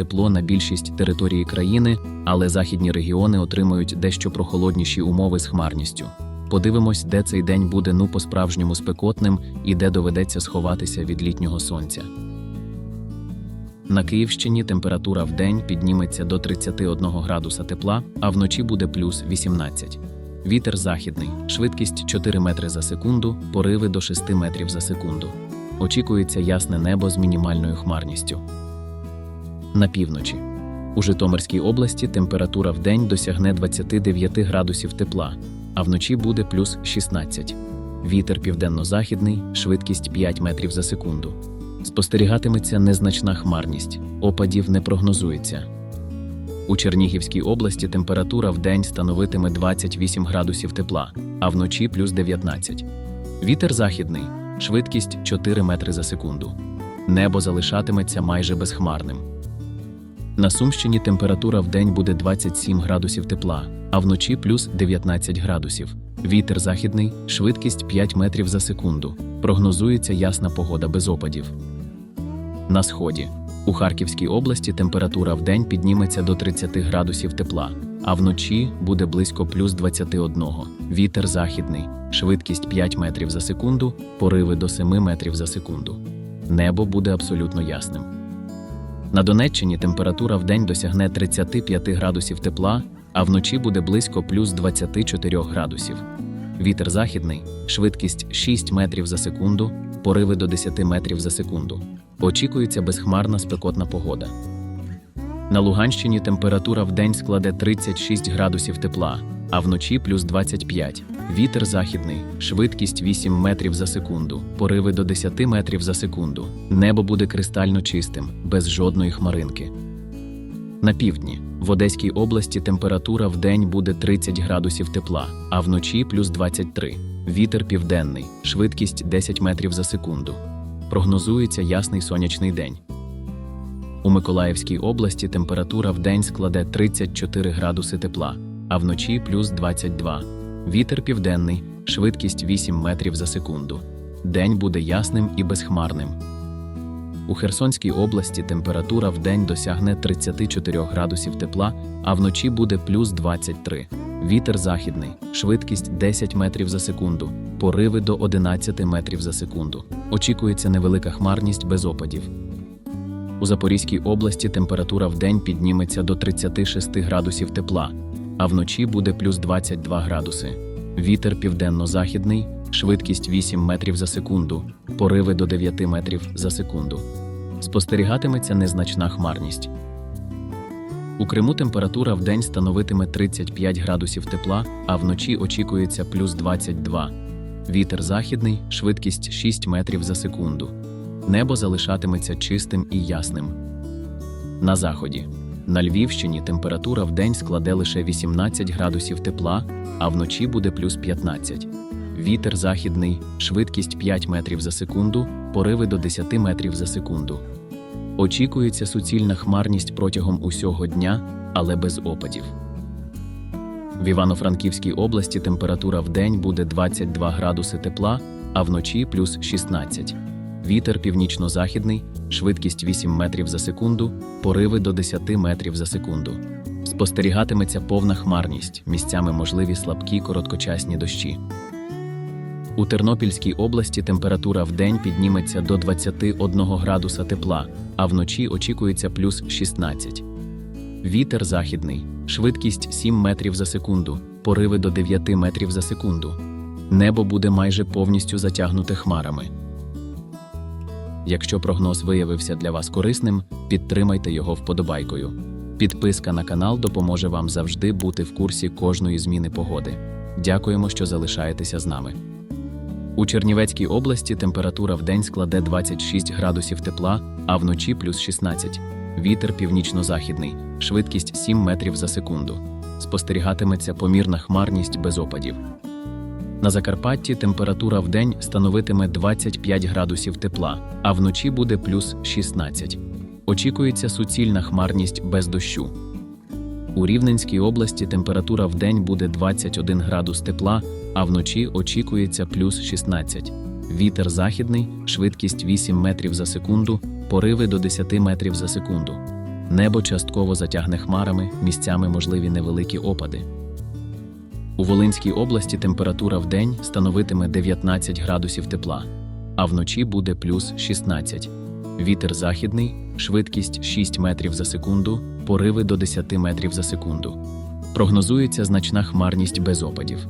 тепло на більшість території країни, але західні регіони отримують дещо прохолодніші умови з хмарністю. Подивимось, де цей день буде ну по-справжньому спекотним і де доведеться сховатися від літнього сонця. На Київщині температура в день підніметься до 31 градуса тепла, а вночі буде плюс 18. Вітер західний, швидкість 4 метри за секунду, пориви до 6 метрів за секунду. Очікується ясне небо з мінімальною хмарністю. На півночі. У Житомирській області температура в день досягне 29 градусів тепла, а вночі буде плюс 16. Вітер південно-західний, швидкість 5 метрів за секунду. Спостерігатиметься незначна хмарність, опадів не прогнозується. У Чернігівській області температура в день становитиме 28 градусів тепла, а вночі плюс 19. Вітер західний, швидкість 4 метри за секунду. Небо залишатиметься майже безхмарним. На Сумщині температура в день буде 27 градусів тепла, а вночі плюс 19 градусів. Вітер західний, швидкість 5 метрів за секунду. Прогнозується ясна погода без опадів. На сході. У Харківській області температура в день підніметься до 30 градусів тепла, а вночі буде близько плюс 21. Вітер західний, швидкість 5 метрів за секунду, пориви до 7 метрів за секунду. Небо буде абсолютно ясним. На Донеччині температура в день досягне 35 градусів тепла, а вночі буде близько плюс 24 градусів. Вітер західний, швидкість 6 метрів за секунду, пориви до 10 метрів за секунду. Очікується безхмарна спекотна погода. На Луганщині температура в день складе 36 градусів тепла, а вночі плюс 25. Вітер західний, швидкість 8 метрів за секунду, пориви до 10 метрів за секунду. Небо буде кристально чистим, без жодної хмаринки. На півдні в Одеській області температура в день буде 30 градусів тепла, а вночі плюс 23. Вітер південний, швидкість 10 метрів за секунду. Прогнозується ясний сонячний день. У Миколаївській області температура в день складе 34 градуси тепла, а вночі плюс 22. Вітер південний, швидкість 8 метрів за секунду. День буде ясним і безхмарним. У Херсонській області температура в день досягне 34 градусів тепла, а вночі буде плюс 23. Вітер західний, швидкість 10 метрів за секунду, пориви до 11 метрів за секунду. Очікується невелика хмарність без опадів. У Запорізькій області температура в день підніметься до 36 градусів тепла, а вночі буде плюс 22 градуси. Вітер південно-західний, швидкість 8 метрів за секунду, пориви до 9 метрів за секунду. Спостерігатиметься незначна хмарність. У Криму температура в день становитиме 35 градусів тепла, а вночі очікується плюс 22. Вітер західний, швидкість 6 метрів за секунду. Небо залишатиметься чистим і ясним. На заході. На Львівщині температура в день складе лише 18 градусів тепла, а вночі буде плюс 15. Вітер західний, швидкість 5 метрів за секунду, пориви до 10 метрів за секунду. Очікується суцільна хмарність протягом усього дня, але без опадів. В Івано-Франківській області температура в день буде 22 градуси тепла, а вночі плюс 16. Вітер північно-західний, швидкість 8 метрів за секунду, пориви до 10 метрів за секунду. Спостерігатиметься повна хмарність, місцями можливі слабкі короткочасні дощі. У Тернопільській області температура в день підніметься до 21 градуса тепла, а вночі очікується плюс 16. Вітер західний, швидкість 7 метрів за секунду, пориви до 9 метрів за секунду. Небо буде майже повністю затягнуте хмарами. Якщо прогноз виявився для вас корисним, підтримайте його вподобайкою. Підписка на канал допоможе вам завжди бути в курсі кожної зміни погоди. Дякуємо, що залишаєтеся з нами. У Чернівецькій області температура в день складе 26 градусів тепла, а вночі плюс 16. Вітер північно-західний, швидкість 7 метрів за секунду. Спостерігатиметься помірна хмарність без опадів. На Закарпатті температура в день становитиме 25 градусів тепла, а вночі буде плюс 16. Очікується суцільна хмарність без дощу. У Рівненській області температура в день буде 21 градус тепла, а вночі очікується плюс 16. Вітер західний, швидкість 8 метрів за секунду, пориви до 10 метрів за секунду. Небо частково затягне хмарами, місцями можливі невеликі опади. У Волинській області температура в день становитиме 19 градусів тепла, а вночі буде плюс 16. Вітер західний, швидкість 6 метрів за секунду, пориви до 10 метрів за секунду. Прогнозується значна хмарність без опадів.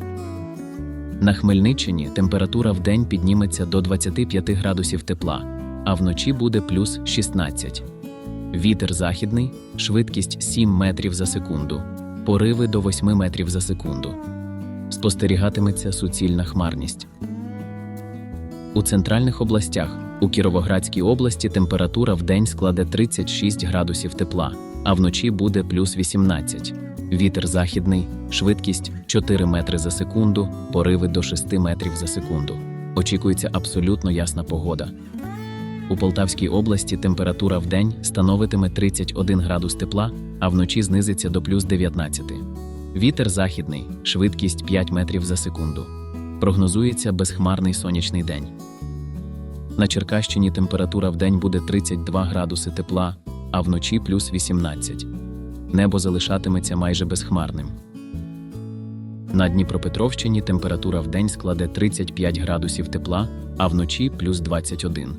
На Хмельниччині температура в день підніметься до 25 градусів тепла, а вночі буде плюс 16. Вітер західний, швидкість 7 метрів за секунду, пориви до 8 метрів за секунду. Спостерігатиметься суцільна хмарність. У центральних областях у Кіровоградській області температура в день складе 36 градусів тепла, а вночі буде плюс 18. Вітер західний, швидкість 4 метри за секунду, пориви до 6 метрів за секунду. Очікується абсолютно ясна погода. У Полтавській області температура в день становитиме 31 градус тепла, а вночі знизиться до плюс 19. Вітер західний, швидкість 5 метрів за секунду. Прогнозується безхмарний сонячний день. На Черкащині температура в день буде 32 градуси тепла, а вночі плюс 18. Небо залишатиметься майже безхмарним. На Дніпропетровщині температура в день складе 35 градусів тепла, а вночі плюс 21.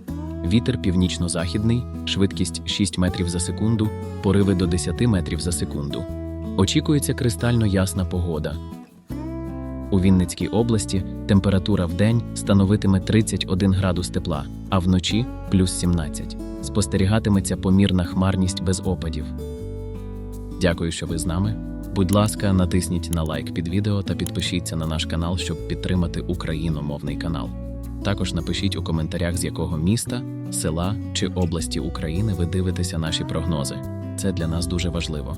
Вітер північно-західний, швидкість 6 метрів за секунду, пориви до 10 метрів за секунду. Очікується кристально ясна погода. У Вінницькій області температура в день становитиме 31 градус тепла, а вночі плюс 17. Спостерігатиметься помірна хмарність без опадів. Дякую, що ви з нами. Будь ласка, натисніть на лайк під відео та підпишіться на наш канал, щоб підтримати україномовний канал. Також напишіть у коментарях, з якого міста, села чи області України ви дивитеся наші прогнози. Це для нас дуже важливо.